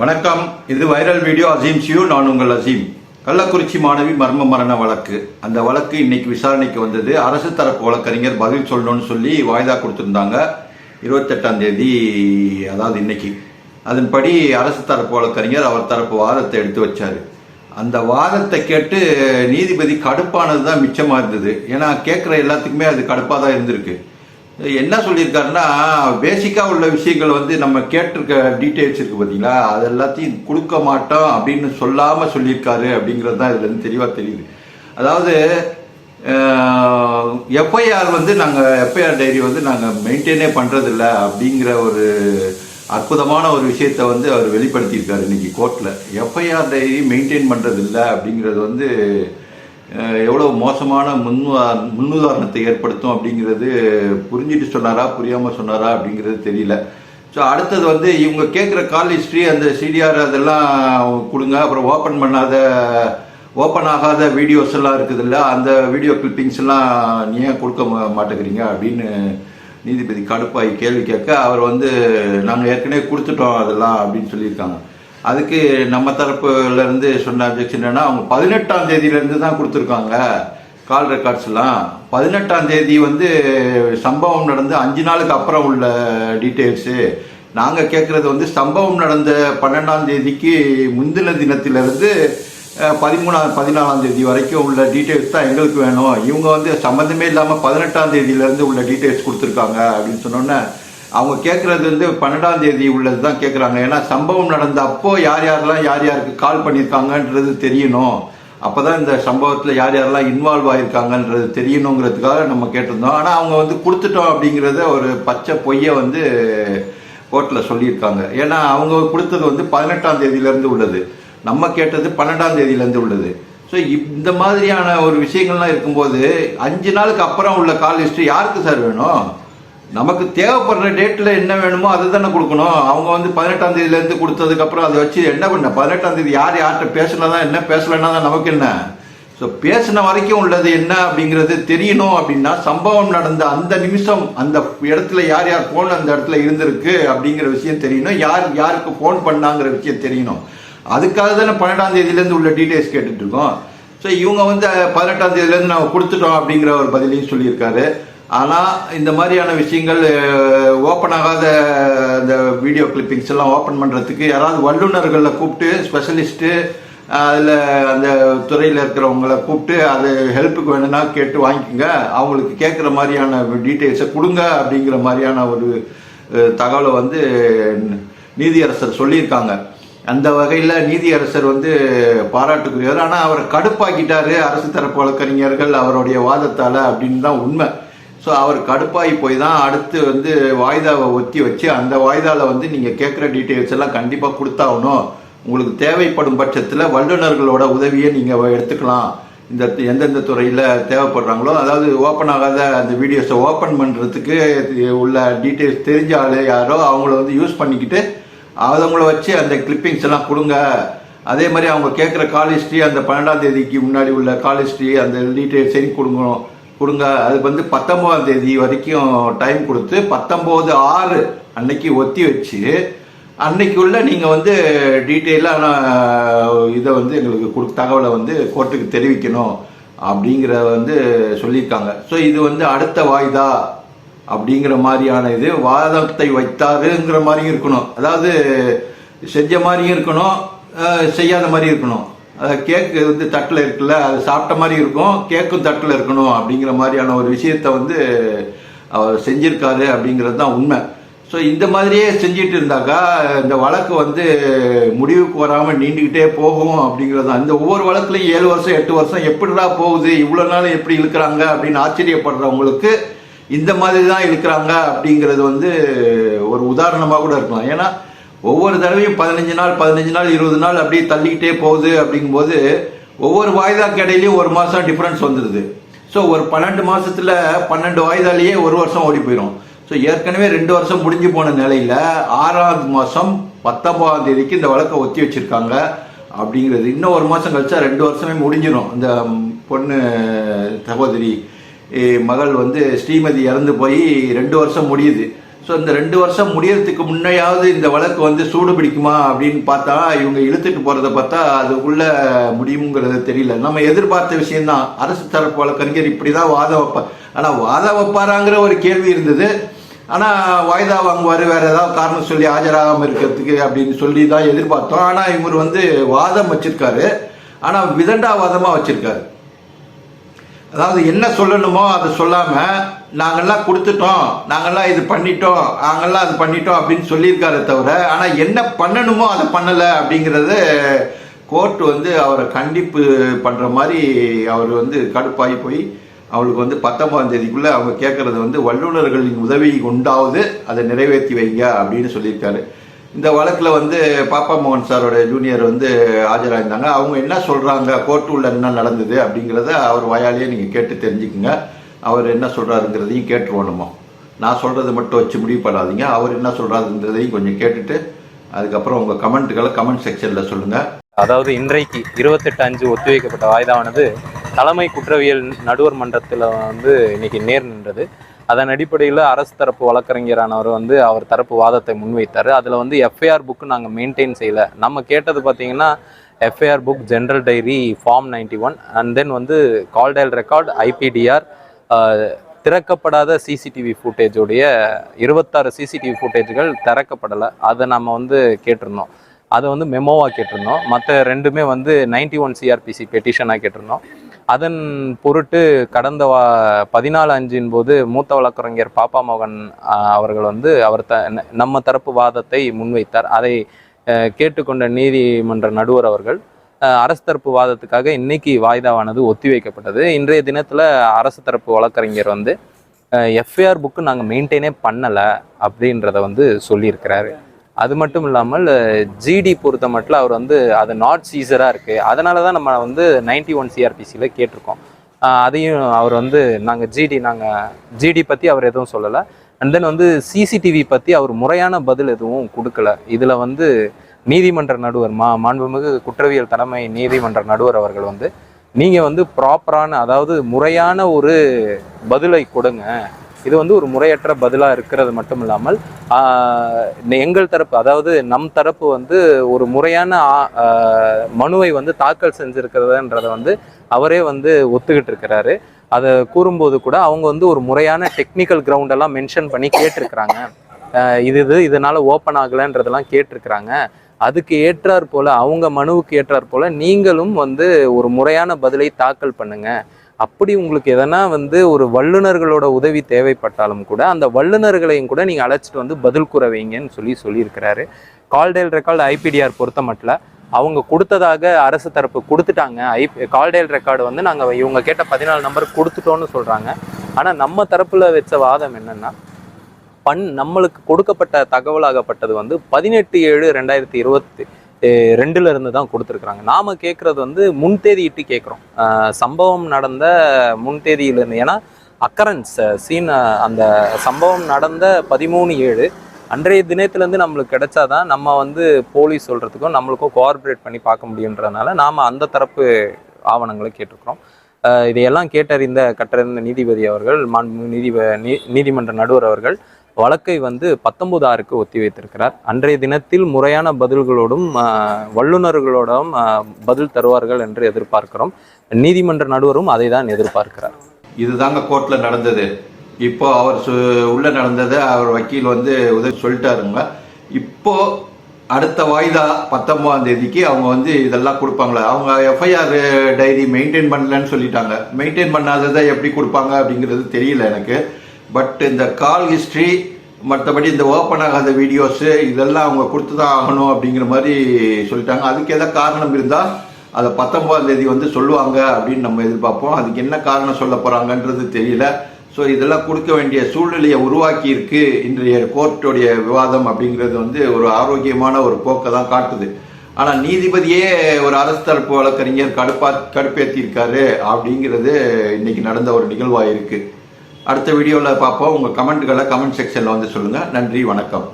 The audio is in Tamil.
வணக்கம். இது வைரல் வீடியோ அசீம் சியூ நான் உங்கள் அசீம். கள்ளக்குறிச்சி மாணவி மர்ம மரண வழக்கு. அந்த வழக்கு இன்னைக்கு விசாரணைக்கு வந்தது. அரசு தரப்பு வழக்கறிஞர் பதில் சொல்லணும்னு சொல்லி வாய்தா கொடுத்துருந்தாங்க. இருபத்தெட்டாம் தேதி அதாவது இன்னைக்கு. அதன்படி அரசு தரப்பு வழக்கறிஞர் அவர் தரப்பு வாதத்தை எடுத்து வச்சார். அந்த வாதத்தை கேட்டு நீதிபதி கடுப்பானது தான் மிச்சமாக இருந்தது ஏன்னா கேட்குற எல்லாத்துக்குமே அது கடுப்பாக தான் இருந்திருக்கு. என்ன சொல்லியிருக்காருன்னா பேசிக்காக உள்ள விஷயங்கள் வந்து நம்ம கேட்டிருக்க டீட்டெயில்ஸ் இருக்குது பார்த்தீங்களா? அது எல்லாத்தையும் கொடுக்க மாட்டோம் அப்படின்னு சொல்லாமல் சொல்லியிருக்காரு அப்படிங்கிறது தான் இதுலேருந்து தெளிவாக தெரியுது. அதாவது எஃப்ஐஆர் வந்து நாங்கள் எஃப்ஐஆர் டைரி வந்து நாங்கள் மெயின்டைனே பண்ணுறதில்ல அப்படிங்கிற ஒரு அற்புதமான ஒரு விஷயத்தை வந்து அவர் வெளிப்படுத்தியிருக்காரு இன்னைக்கு கோர்ட்டில் எஃப்ஐஆர் டைரி மெயின்டைன் பண்ணுறதில்ல அப்படிங்கிறது வந்து எவ்வளோ எவ்வளவு மோசமான முன் முன்னுதாரணத்தை ஏற்படுத்தும் அப்படிங்கிறது புரிஞ்சுட்டு சொன்னாரா புரியாமல் சொன்னாரா அப்படிங்கிறது தெரியல. ஸோ அடுத்தது வந்து இவங்க கேட்குற கால் ஹிஸ்ட்ரி அந்த சிடிஆர் அதெல்லாம் கொடுங்க. அப்புறம் ஓப்பன் பண்ணாத ஓப்பன் ஆகாத வீடியோஸ் எல்லாம் இருக்குதுல்ல அந்த வீடியோ கிளிப்பிங்ஸ் எல்லாம் நீ ஏன் கொடுக்க மாட்டேங்கிறீங்க அப்படின்னு நீதிபதி கடுப்பாய் கேள்வி கேட்க அவர் வந்து நாங்கள் ஏற்கனவே கொடுத்துட்டோம் அதெல்லாம் அப்படின்னு சொல்லியிருக்காங்க. அதுக்கு நம்ம தரப்புல இருந்து சொன்ன அப்ஜெக்ஷன் என்னன்னா அவங்க பதினெட்டாம் தேதியிலேருந்து தான் கொடுத்துருக்காங்க கால் ரெக்கார்ட்ஸ்லாம் பதினெட்டாம் தேதி வந்து சம்பவம் நடந்து அஞ்சு நாளுக்கு அப்புறம் உள்ள டீட்டெயில்ஸு நாங்கள் கேட்குறது வந்து சம்பவம் நடந்த பன்னெண்டாம் தேதிக்கு முந்தின தினத்திலிருந்து பதிமூணாம் பதினாலாம் தேதி வரைக்கும் உள்ள டீட்டெயில்ஸ் தான் எங்களுக்கு வேணும். இவங்க வந்து சம்மந்தமே இல்லாமல் பதினெட்டாம் தேதியிலேருந்து உள்ள டீட்டெயில்ஸ் கொடுத்துருக்காங்க அப்படின்னு சொன்னோன்னே அவங்க கேட்குறது வந்து பன்னெண்டாம் தேதி உள்ளது தான் கேட்குறாங்க ஏன்னா சம்பவம் நடந்த அப்போ யார் யாரெல்லாம் யார் யாருக்கு கால் பண்ணியிருக்காங்கன்றது தெரியணும். அப்போ தான் இந்த சம்பவத்தில் யார் யாரெல்லாம் இன்வால்வ் ஆயிருக்காங்கன்றது தெரியணுங்கிறதுக்காக நம்ம கேட்டிருந்தோம். ஆனால் அவங்க வந்து கொடுத்துட்டோம் அப்படிங்கிறத ஒரு பச்சை பொய்யை வந்து கோர்ட்டில் சொல்லியிருக்காங்க. ஏன்னா அவங்க கொடுத்தது வந்து பதினெட்டாம் தேதியிலேருந்து உள்ளது. நம்ம கேட்டது பன்னெண்டாம் தேதியிலேருந்து உள்ளது. ஸோ இந்த மாதிரியான ஒரு விஷயங்கள்லாம் இருக்கும்போது அஞ்சு நாளுக்கு அப்புறம் உள்ள கால் ஹிஸ்ட்ரி யாருக்கு சார் வேணும்? நமக்கு தேவைப்படுற டேட்டில் என்ன வேணுமோ அதை தானே கொடுக்கணும். அவங்க வந்து பதினெட்டாம் தேதியிலேருந்து கொடுத்ததுக்கப்புறம் அதை வச்சு என்ன பண்ண? பதினெட்டாம் தேதி யார் யார்கிட்ட பேசினா தான் என்ன பேசலைன்னா தான் நமக்கு என்ன? ஸோ பேசின வரைக்கும் உள்ளது என்ன அப்படிங்கிறது தெரியணும் அப்படின்னா சம்பவம் நடந்த அந்த நிமிஷம் அந்த இடத்துல யார் யார் ஃபோன் அந்த இடத்துல இருந்திருக்கு அப்படிங்கிற விஷயம் தெரியணும். யார் யாருக்கு ஃபோன் பண்ணாங்கிற விஷயம் தெரியணும். அதுக்காக தானே பன்னெண்டாம் தேதியிலேருந்து உள்ள டீட்டெயில்ஸ் கேட்டுட்ருக்கோம் ஸோ இவங்க வந்து பதினெட்டாம் தேதியிலேருந்து நம்ம கொடுத்துட்டோம் அப்படிங்கிற ஒரு பதிலையும் சொல்லியிருக்காரு. ஆனால் இந்த மாதிரியான விஷயங்கள் ஓப்பன் ஆகாத இந்த வீடியோ கிளிப்பிங்ஸ் எல்லாம் ஓப்பன் பண்ணுறதுக்கு யாராவது வல்லுநர்களை கூப்பிட்டு ஸ்பெஷலிஸ்ட்டு அதில் அந்த துறையில் இருக்கிறவங்கள கூப்பிட்டு அது ஹெல்ப்புக்கு வேணும்னா கேட்டு வாங்கிக்கோங்க. அவங்களுக்கு கேட்குற மாதிரியான டீட்டெயில்ஸை கொடுங்க அப்படிங்கிற மாதிரியான ஒரு தகவலை வந்து நீதியரசர் சொல்லியிருக்காங்க. அந்த வகையில் நீதியரசர் வந்து பாராட்டுக்குரியவர். ஆனால் அவர் கடுப்பாக்கிட்டாரு அரசு தரப்பு வழக்கறிஞர்கள் அவருடைய வாதத்தால் அப்படின்னு தான் உண்மை. ஸோ அவர் கடுப்பாகி போய் தான் அடுத்து வந்து வாய்தாவை ஒத்தி வச்சு அந்த வாய்தாவில் வந்து நீங்கள் கேட்குற டீட்டெயில்ஸ் எல்லாம் கண்டிப்பாக கொடுத்தாகணும். உங்களுக்கு தேவைப்படும் பட்சத்தில் வல்லுநர்களோட உதவியை நீங்கள் எடுத்துக்கலாம். இந்த எந்தெந்த துறையில் தேவைப்படுறாங்களோ அதாவது ஓப்பன் ஆகாத அந்த வீடியோஸை ஓப்பன் பண்ணுறதுக்கு உள்ள டீட்டெயில்ஸ் தெரிஞ்ச ஆள் யாரோ அவங்கள வந்து யூஸ் பண்ணிக்கிட்டு அவங்கள வச்சு அந்த கிளிப்பிங்ஸ் எல்லாம் கொடுங்க. அதே மாதிரி அவங்க கேட்குற கால் ஹிஸ்ட்ரி அந்த பன்னெண்டாம் தேதிக்கு முன்னாடி உள்ள கால் ஹிஸ்ட்ரி அந்த டீட்டெயில்ஸையும் கொடுங்கணும் கொடுங்க. அதுக்கு வந்து பத்தொம்போதாம் தேதி வரைக்கும் டைம் கொடுத்து பத்தொம்போது ஆறு அன்னைக்கு ஒத்தி வச்சு அன்னைக்குள்ள நீங்கள் வந்து டீட்டெயிலான இதை வந்து எங்களுக்கு கொடு தகவலை வந்து கோர்ட்டுக்கு தெரிவிக்கணும் அப்படிங்கிற வந்து சொல்லியிருக்காங்க. ஸோ இது வந்து அடுத்த வாய்தா அப்படிங்கிற மாதிரியான இது வாதத்தை வைத்தாருங்கிற மாதிரியும் இருக்கணும். அதாவது செஞ்ச மாதிரியும் இருக்கணும் செய்யாத மாதிரியும் இருக்கணும். கேக்கு வந்து தட்டில் இருக்குல்ல அது சாப்பிட்ட மாதிரி இருக்கும் கேக்கும் தட்டில் இருக்கணும் அப்படிங்கிற மாதிரியான ஒரு விஷயத்தை வந்து அவர் செஞ்சிருக்காரு அப்படிங்கிறது தான் உண்மை. ஸோ இந்த மாதிரியே செஞ்சிட்டு இருந்தாக்கா இந்த வழக்கு வந்து முடிவுக்கு வராமல் நீண்டுக்கிட்டே போகும் அப்படிங்கிறது தான். இந்த ஒவ்வொரு வழக்குலையும் ஏழு வருஷம் எட்டு வருஷம் எப்படிடா போகுது இவ்வளோ நாள் எப்படி இழுக்கிறாங்க அப்படின்னு ஆச்சரியப்படுறவங்களுக்கு இந்த மாதிரி தான் இழுக்கிறாங்க அப்படிங்கிறது வந்து ஒரு உதாரணமாக கூட இருக்கலாம். ஏன்னா ஒவ்வொரு தடவையும் பதினஞ்சு நாள் பதினஞ்சு நாள் இருபது நாள் அப்படியே தள்ளிக்கிட்டே போகுது அப்படிங்கும்போது ஒவ்வொரு வாய்தா இடையிலையும் ஒரு மாதம் டிஃப்ரென்ஸ் வந்துடுது ஸோ ஒரு பன்னெண்டு மாதத்தில் பன்னெண்டு வாய்தாலேயே ஒரு வருஷம் ஓடி போயிடும் ஸோ ஏற்கனவே ரெண்டு வருஷம் முடிஞ்சு போன நிலையில் ஆறாவது மாதம் பத்தொம்பதாம் தேதிக்கு இந்த வழக்கை ஒத்தி வச்சுருக்காங்க அப்படிங்கிறது. இன்னும் ஒரு மாதம் கழிச்சா ரெண்டு வருஷமே முடிஞ்சிடும் இந்த பொண்ணு சகோதரி மகள் வந்து ஸ்ரீமதி இறந்து போய் ரெண்டு வருஷம் முடியுது. ஸோ இந்த ரெண்டு வருஷம் முடியறதுக்கு முன்னையாவது இந்த வழக்கு வந்து சூடு பிடிக்குமா அப்படின்னு பார்த்தா இவங்க இழுத்துட்டு போகிறத பார்த்தா அதுக்குள்ள முடியுங்கிறது தெரியல. நம்ம எதிர்பார்த்த விஷயம்தான். அரசு தரப்பு வழக்கறிஞர் இப்படிதான் வாதம் வைப்பார் ஆனால் வாதம் வைப்பாராங்கிற ஒரு கேள்வி இருந்தது. ஆனால் வாய்தா வாங்குவார் வேறு ஏதாவது காரணம் சொல்லி ஆஜராகாமல் இருக்கிறதுக்கு அப்படின்னு சொல்லி தான் எதிர்பார்த்தோம். ஆனால் இவர் வந்து வாதம் வச்சிருக்காரு. ஆனால் விதண்டாவாதமாக வச்சிருக்காரு. அதாவது என்ன சொல்லணுமோ அதை சொல்லாம நாங்கள்லாம் கொடுத்துட்டோம் நாங்கள்லாம் இது பண்ணிட்டோம் நாங்கள்லாம் அது பண்ணிட்டோம் அப்படின்னு சொல்லியிருக்காரு தவிர ஆனா என்ன பண்ணணுமோ அதை பண்ணல அப்படிங்கிறது கோர்ட் வந்து அவரை கண்டிப்பு பண்ற மாதிரி அவர் வந்து கடுப்பாகி போய் அவளுக்கு வந்து பத்தொன்பதாம் தேதிக்குள்ள அவங்க கேட்கறது வந்து வல்லுநர்களின் உதவி உண்டாவது அதை நிறைவேற்றி வைங்க அப்படின்னு சொல்லியிருக்காரு. இந்த வழக்கில் வந்து பாப்பா மோகன் சாரோட ஜூனியர் வந்து ஆஜராயிருந்தாங்க. அவங்க என்ன சொல்கிறாங்க கோர்ட்டு உள்ள என்ன நடந்தது? அப்படிங்கிறத அவர் வாயாலேயே நீங்கள் கேட்டு தெரிஞ்சுக்குங்க. அவர் என்ன சொல்கிறாருங்கிறதையும் கேட்டுருவோம் நம்ம. நான் சொல்கிறது மட்டும் வச்சு முடிவு பண்ணாதீங்க. அவர் என்ன சொல்கிறாருங்கிறதையும் கொஞ்சம் கேட்டுட்டு அதுக்கப்புறம் உங்கள் கமெண்ட்டுகளை கமெண்ட் செக்ஷனில் சொல்லுங்கள் அதாவது இன்றைக்கு இருபத்தெட்டு அஞ்சு ஒத்திவைக்கப்பட்ட வாய்தாவானது தலைமை குற்றவியல் நடுவர் மன்றத்தில் வந்து இன்னைக்கு நேர் நின்றது. அதன் அடிப்படையில் அரசு தரப்பு வழக்கறிஞரானவர் வந்து அவர் தரப்பு வாதத்தை முன்வைத்தார். அதில் வந்து எஃப்ஐஆர் புக்கு நாங்கள் மெயின்டைன் செய்யலை. நம்ம கேட்டது பார்த்தீங்கன்னா FIR book general diary form ninety one and then வந்து கால்டைல் ரெக்கார்ட் ஐபிடிஆர் திறக்கப்படாத சிசிடிவி ஃபுட்டேஜுடைய இருபத்தாறு சிசிடிவி ஃபுட்டேஜ்கள் திறக்கப்படலை. அதை நம்ம வந்து கேட்டிருந்தோம். அதை வந்து மெமோவாக கேட்டிருந்தோம். மற்ற ரெண்டுமே வந்து நைன்டி ஒன் சிஆர்பிசி பெட்டிஷனாக கேட்டிருந்தோம். அதன் பொருட்டு கடந்த வா பதினாலு அஞ்சின் போது மூத்த வழக்கறிஞர் பாப்பா மோகன் அவர்கள் வந்து அவர் த நம்ம தரப்பு வாதத்தை முன்வைத்தார். அதை கேட்டுக்கொண்ட நீதிமன்ற நடுவர் அவர்கள் அரசு தரப்பு வாதத்துக்காக இன்னைக்கு வாய்தாவானது ஒத்திவைக்கப்பட்டது இன்றைய தினத்தில் அரசு தரப்பு வழக்கறிஞர் வந்து எஃப்ஐஆர் புக்கு நாங்கள் மெயின்டைனே பண்ணலை அப்படின்றத வந்து சொல்லியிருக்கிறாரு. அது மட்டும் இல்லாமல் ஜிடி பொறுத்த மட்டும் அவர் வந்து அது நாட் சீசராக இருக்குது அதனால தான் நம்ம வந்து நைன்டி ஒன் சிஆர்பிசியில் கேட்டிருக்கோம். அதையும் அவர் வந்து நாங்கள் ஜிடி நாங்கள் ஜிடி பற்றி அவர் எதுவும் சொல்லலை. அண்ட் தென் வந்து சிசிடிவி பற்றி அவர் முறையான பதில் எதுவும் கொடுக்கல. இதில் வந்து நீதிமன்ற நடுவர் மா மாண்புமிகு குற்றவியல் தலைமை நீதிமன்ற நடுவர் அவர்கள் வந்து நீங்கள் வந்து ப்ராப்பரான அதாவது முறையான ஒரு பதிலை கொடுங்க. இது வந்து ஒரு முறையற்ற பதிலாக இருக்கிறது மட்டும் இல்லாமல் எங்கள் தரப்பு அதாவது நம் தரப்பு வந்து ஒரு முறையான மனுவை வந்து தாக்கல் செஞ்சுருக்கிறதுன்றதை வந்து அவரே வந்து ஒத்துக்கிட்டு இருக்கிறாரு. அதை கூறும்போது கூட அவங்க வந்து ஒரு முறையான டெக்னிக்கல் கிரவுண்டெல்லாம் மென்ஷன் பண்ணி கேட்டிருக்கிறாங்க. இது இது இதனால் ஓப்பன் ஆகலைன்றதெல்லாம் கேட்டிருக்கிறாங்க. அதுக்கு ஏற்றாற் போல் அவங்க மனுவுக்கு ஏற்றாற் போல் நீங்களும் வந்து ஒரு முறையான பதிலை தாக்கல் பண்ணுங்கள் அப்படி உங்களுக்கு எதனா வந்து ஒரு வல்லுநர்களோட உதவி தேவைப்பட்டாலும் கூட அந்த வல்லுநர்களையும் கூட நீங்கள் அழைச்சிட்டு வந்து பதில் கூற வைங்கன்னு சொல்லி சொல்லியிருக்கிறாரு. கால்டேல் ரெக்கார்டு ஐபிடிஆர் பொறுத்த மட்டும் அவங்க கொடுத்ததாக அரசு தரப்பு கொடுத்துட்டாங்க. ஐ கால்டேல் ரெக்கார்டு வந்து நாங்கள் இவங்க கேட்ட பதினாலு நம்பர் கொடுத்துட்டோன்னு சொல்கிறாங்க ஆனால் நம்ம தரப்பில் வச்ச வாதம் என்னன்னா பண் நம்மளுக்கு கொடுக்கப்பட்ட தகவலாகப்பட்டது வந்து பதினெட்டு ஏழு ரெண்டாயிரத்தி இருபத்தி ரெண்டுல இருந்து தான் கொடுத்துருக்குறாங்க. நாம கேட்கறது வந்து முன்தேதியிட்டு கேட்குறோம் சம்பவம் நடந்த முன்தேதியிலிருந்து ஏன்னா அக்கரன்ஸ் சீன் அந்த சம்பவம் நடந்த பதிமூணு ஏழு அன்றைய தினத்துலேருந்து நம்மளுக்கு கிடைச்சாதான் நம்ம வந்து போலீஸ் சொல்கிறதுக்கும் நம்மளுக்கும் கோஆர்பரேட் பண்ணி பார்க்க முடியுன்றதுனால நாம் அந்த தரப்பு ஆவணங்களை கேட்டிருக்கிறோம். இதையெல்லாம் கேட்டறிந்த கட்டறிந்த நீதிபதி அவர்கள் மாண்புமிகு நீதிப நீ- நீதிமன்ற நடுவர் அவர்கள் வழக்கை வந்து பத்தொன்பது ஆறுக்கு ஒத்தி வைத்திருக்கிறார். அன்றைய தினத்தில் முறையான பதில்களோடும் வல்லுநர்களோடும் பதில் தருவார்கள் என்று எதிர்பார்க்கிறோம். நீதிமன்ற நடுவரும் அதை தான் எதிர்பார்க்கிறார். இதுதாங்க கோர்ட்டில் நடந்தது. இப்போ அவர் சு- உள்ள நடந்ததை அவர் வக்கீல் வந்து உதவி சொல்லிட்டாருங்க. இப்போ அடுத்த வாய்தா பத்தொன்பதாம் தேதிக்கு அவங்க வந்து இதெல்லாம் கொடுப்பாங்களா. அவங்க எஃப்ஐஆர் டைரி மெயின்டைன் பண்ணலன்னு சொல்லிட்டாங்க. மெயின்டைன் பண்ணாததை எப்படி கொடுப்பாங்க அப்படிங்கிறது தெரியல எனக்கு. பட் இந்த கால் ஹிஸ்ட்ரி மற்றபடி இந்த ஓப்பன் ஆகாத வீடியோஸு இதெல்லாம் அவங்க கொடுத்து தான் ஆகணும் அப்படிங்கிற மாதிரி சொல்லிட்டாங்க. அதுக்கு ஏதாவது காரணம் இருந்தால் அதை பத்தொன்பதாம் தேதி வந்து சொல்லுவாங்க அப்படின்னு நம்ம எதிர்பார்ப்போம். அதுக்கு என்ன காரணம் சொல்ல போகிறாங்கன்றது தெரியல. ஸோ இதெல்லாம் கொடுக்க வேண்டிய சூழ்நிலையை உருவாக்கி இருக்கு இன்றைய கோர்ட்டுடைய விவாதம் அப்படிங்கிறது வந்து ஒரு ஆரோக்கியமான ஒரு போக்கை தான் காட்டுது. ஆனால் நீதிபதியே ஒரு அரசு தரப்பு வழக்கறிஞர் கடுப்பா கடுப்பேற்றியிருக்காரு அப்படிங்கிறது இன்னைக்கு நடந்த ஒரு நிகழ்வாக இருக்குது அடுத்த வீடியோவில் பார்ப்போம். உங்கள் கமெண்ட்டுகளை கமெண்ட் செக்ஷனில் வந்து சொல்லுங்கள் நன்றி வணக்கம்.